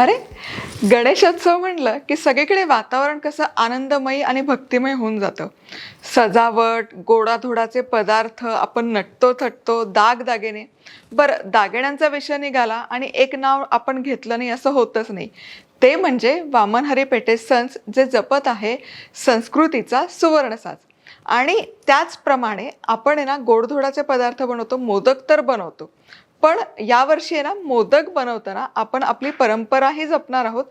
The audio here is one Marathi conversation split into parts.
अरे गणेशोत्सव म्हणलं की सगळीकडे वातावरण कसं आनंदमयी आणि भक्तिमय होऊन जातं. सजावट गोडाधोडाचे पदार्थ आपण नटतो थटतो दागदागिने. बरं दागिन्यांचा विषय निघाला आणि एक नाव आपण घेतलं नाही असं होतच नाही. ते म्हणजे वामन हरी पेटे सन्स जे जपत आहे संस्कृतीचा सुवर्णसाज आणि त्याचप्रमाणे आपण ना गोडधोडाचे पदार्थ बनवतो मोदक तर बनवतो. पण यावर्षी आहे ना मोदक बनवताना आपण आपली परंपराही जपणार आहोत.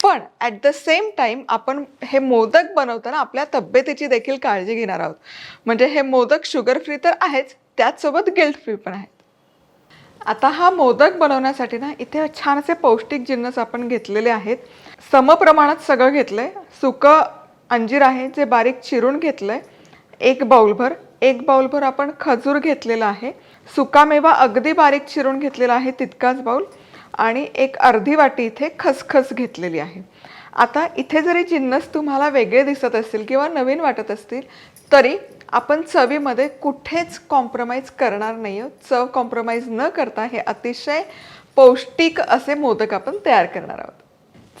पण ॲट द सेम टाईम आपण हे मोदक बनवताना आपल्या तब्येतीची देखील काळजी घेणार आहोत. म्हणजे हे मोदक शुगर फ्री तर आहेच त्याचसोबत गिल्ट फ्री पण आहेत. आता हा मोदक बनवण्यासाठी ना इथे छान असे पौष्टिक जिन्नस आपण घेतलेले आहेत. समप्रमाणात सगळं घेतलं आहे सुकं अंजीर आहे जे बारीक चिरून घेतलं आहे एक बाउलभर एक बाउलभर आपण खजूर घेतलेला आहे. सुकामेवा अगदी बारीक चिरून घेतलेला आहे तितकाच बाउल. आणि एक अर्धी वाटी इथे खसखस घेतलेली आहे. आता इथे जरी जिन्नस तुम्हाला वेगळे दिसत असतील किंवा नवीन वाटत असतील तरी आपण चवीमध्ये कुठेच कॉम्प्रोमाइज करणार नाही आहोत चव कॉम्प्रोमाइज न करता हे अतिशय पौष्टिक असे मोदक आपण तयार करणार आहोत.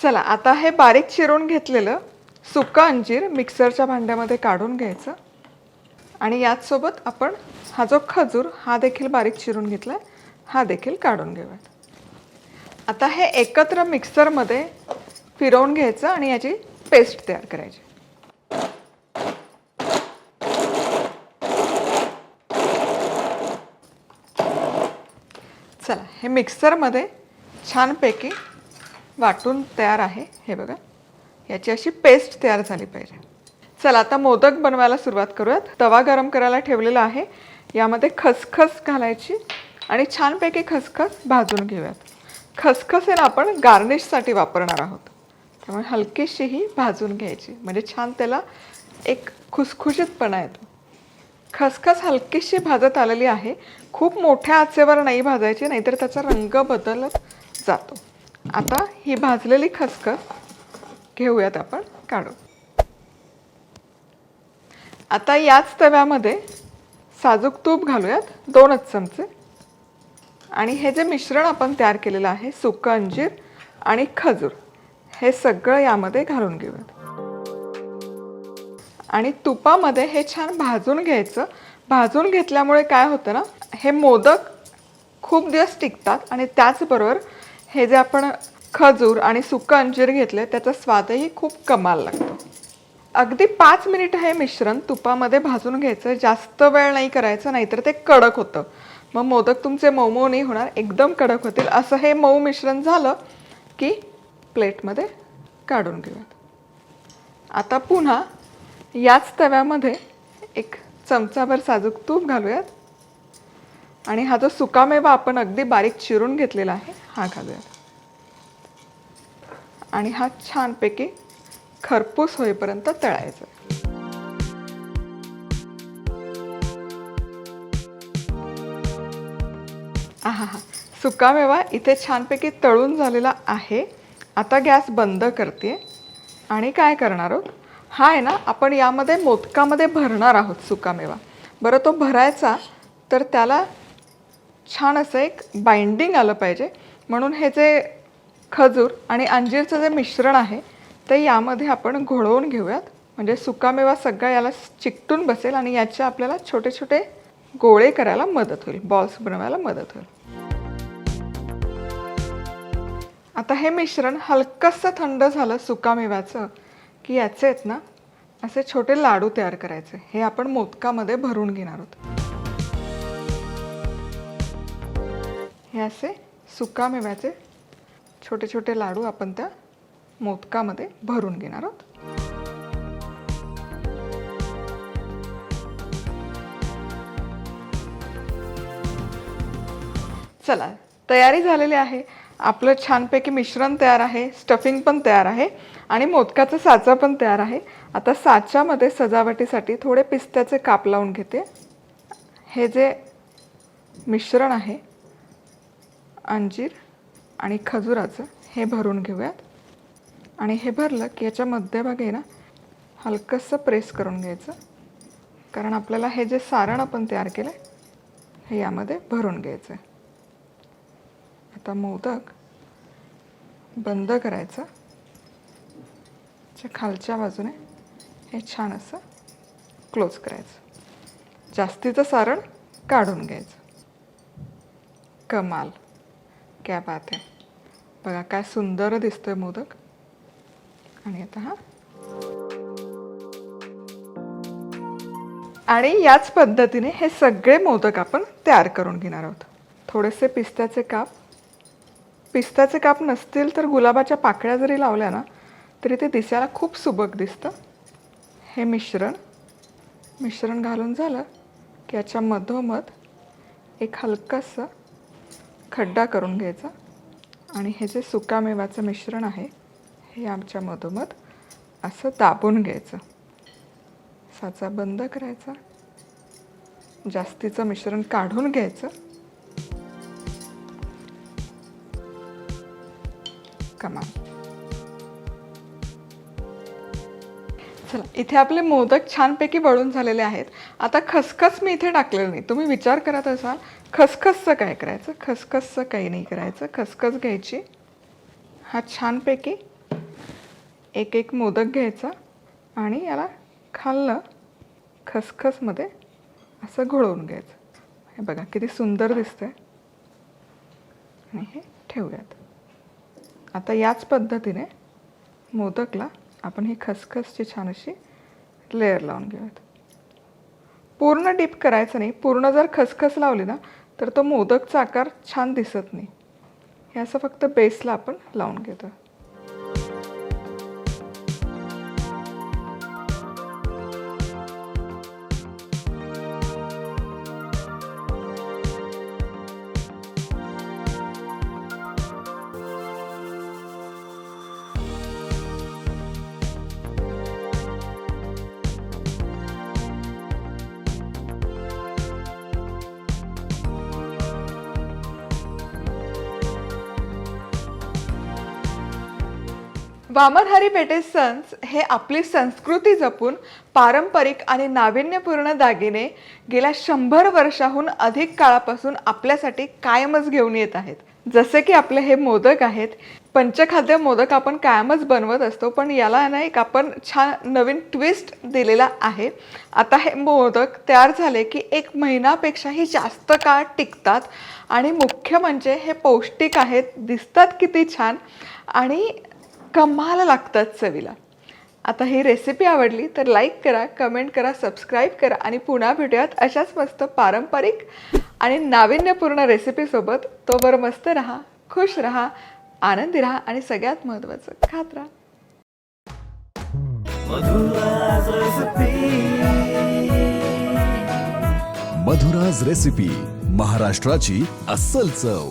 चला आता हे बारीक चिरून घेतलेलं सुका अंजीर मिक्सरच्या भांड्यामध्ये काढून घ्यायचं. आणि याचसोबत आपण हा जो खजूर हा देखील बारीक चिरून घेतला हा देखील काढून घेऊयात. आता हे एकत्र मिक्सरमध्ये फिरवून घ्यायचं आणि याची पेस्ट तयार करायची. चला हे मिक्सरमध्ये छानपैकी वाटून तयार आहे हे बघा. याची अशी पेस्ट तयार झाली पाहिजे. चला आता मोदक बनवायला सुरुवात करूयात. तवा गरम करायला ठेवलेला आहे. यामध्ये खसखस घालायची आणि छानपैकी खसखस भाजून घेऊयात. खसखस आहे ना आपण गार्निशसाठी वापरणार आहोत. त्यामुळे हलकीशी ही भाजून घ्यायची. म्हणजे छान त्याला एक खुसखुशीतपणा येतो. खसखस हलकीशी भाजत आलेली आहे. खूप मोठ्या आचेवर नाही भाजायची नाहीतर त्याचा रंग बदलत जातो. आता ही भाजलेली खसखस घेऊयात आपण काढू आता याच तव्यामध्ये साजूक तूप घालूयात दोनच चमचे. आणि हे जे मिश्रण आपण तयार केलेलं आहे सुकं अंजीर आणि खजूर हे सगळं यामध्ये घालून घेऊयात. आणि तुपामध्ये हे छान भाजून घ्यायचं. भाजून घेतल्यामुळे काय होतं ना हे मोदक खूप दिवस टिकतात आणि त्याचबरोबर हे जे आपण खजूर आणि सुकं अंजीर घेतले त्याचा स्वादही खूप कमाल लागतो. अगदी पाच मिनिट हे मिश्रण तुपामध्ये भाजून घ्यायचं जास्त वेळ नाही करायचं नाहीतर ते कडक होतं. मग मोदक तुमचे मऊ मऊ नाही होणार एकदम कडक होतील. असं हे मऊ मिश्रण झालं की प्लेटमध्ये काढून घेऊयात. आता पुन्हा याच तव्यामध्ये एक चमचाभर साजूक तूप घालूयात. आणि हा जो सुकामेवा आपण अगदी बारीक चिरून घेतलेला आहे हा घालूयात. आणि हा छानपैकी खरपूस होईपर्यंत तळायचं. हा. हा सुकामेवा इथे छानपैकी तळून झालेला आहे. आता गॅस बंद करते आणि काय करणार आहोत? हा आहे ना आपण यामध्ये मोदकामध्ये भरणार आहोत सुकामेवा बरं तो भरायचा तर त्याला छान असं एक बाइंडिंग आलं पाहिजे. म्हणून हे जे खजूर आणि अंजीरचं जे मिश्रण आहे तर यामध्ये आपण घोळवून घेऊयात. म्हणजे सुकामेवा सगळा याला चिकटून बसेल आणि याचे आपल्याला छोटे छोटे गोळे करायला मदत होईल. बॉल्स बनवायला मदत होईल. आता हे मिश्रण हलकंसं थंड झालं सुकामेव्याचं की याचे आहेत ना असे छोटे लाडू तयार करायचे. हे आपण मोदकामध्ये भरून घेणार आहोत. हे असे सुकामेव्याचे छोटे छोटे लाडू आपण त्या मोदकामध्ये भरून घेणार आहोत. चला तयारी झालेली आहे. आपलं छानपैकी मिश्रण तयार आहे स्टफिंग पण तयार आहे आणि मोदकाचं साचा पण तयार आहे. आता साच्यामध्ये सजावटीसाठी थोडे पिस्त्याचे काप लावून घेते. हे जे मिश्रण आहे अंजीर आणि खजुराचं हे भरून घेऊयात. आणि हे भरलं की याच्या मध्यभागी ना हलकंसं प्रेस करून घ्यायचं. कारण आपल्याला हे जे सारण आपण तयार केलं हे यामध्ये भरून घ्यायचं आहे आता मोदक बंद करायचं. च्या खालच्या बाजूने हे छान असं क्लोज करायचं. जास्तीचं सारण काढून घ्यायचं. कमाल. क्या बात आहे. बघा काय सुंदर दिसतोय मोदक. आणि आता हा आणि याच पद्धतीने हे सगळे मोदक आपण तयार करून घेणार आहोत. थोडेसे पिस्त्याचे काप. पिस्त्याचे काप नसतील तर गुलाबाच्या पाकळ्या जरी लावल्या ना तरी ते दिसायला खूप सुबक दिसतं. हे मिश्रण. मिश्रण घालून झालं की याच्या मधोमध एक हलकासा खड्डा करून घ्यायचा. आणि हे जे सुकामेवाचं मिश्रण आहे हे आमच्या मधोमध असं दाबून घ्यायचं. साचा बंद करायचा. जास्तीचं मिश्रण काढून घ्यायचं. कमाल चला इथे आपले मोदक छानपैकी वळून झालेले आहेत. आता खसखस मी इथे टाकलेलं नाही. तुम्ही विचार करत असाल खसखसचं काय करायचं? खसखसचं काही नाही करायचं. खसखस घ्यायची. हा छानपैकी एक एक मोदक घ्यायचा आणि याला खाल्लं खसखसमध्ये असं घोळवून घ्यायचं. हे बघा किती सुंदर दिसतंय. आणि हे ठेवूयात. आता याच पद्धतीने मोदकला आपण ही खसखसची छान अशी लेअर लावून घेऊयात. पूर्ण डीप करायचं नाही. पूर्ण जर खसखस लावली ना तर तो मोदकचा आकार छान दिसत नाही. हे असं फक्त बेसला आपण लावून घेतो वामनहरी पेटे सन्स हे आपली संस्कृती जपून पारंपरिक आणि नाविन्यपूर्ण दागिने गेल्या शंभर वर्षाहून अधिक काळापासून आपल्यासाठी कायमच घेऊन येत आहेत. जसे की आपले हे मोदक आहेत पंचखाद्य मोदक आपण कायमच बनवत असतो पण याला ना एक आपण छान नवीन ट्विस्ट दिलेला आहे. आता हे मोदक तयार झाले की एक महिनापेक्षाही जास्त काळ टिकतात आणि मुख्य म्हणजे हे पौष्टिक आहेत दिसतात किती छान आणि कमाल लागतात चवीला. आता ही रेसिपी आवडली तर लाईक करा कमेंट करा सबस्क्राईब करा आणि पुन्हा भेटूयात अशाच मस्त पारंपरिक आणि नाविन्यपूर्ण रेसिपीसोबत तोवर मस्त राहा खुश राहा आनंदी राहा आणि सगळ्यात महत्त्वाचं खात राहा. मधुराज रेसिपी महाराष्ट्राची अस्सल चव.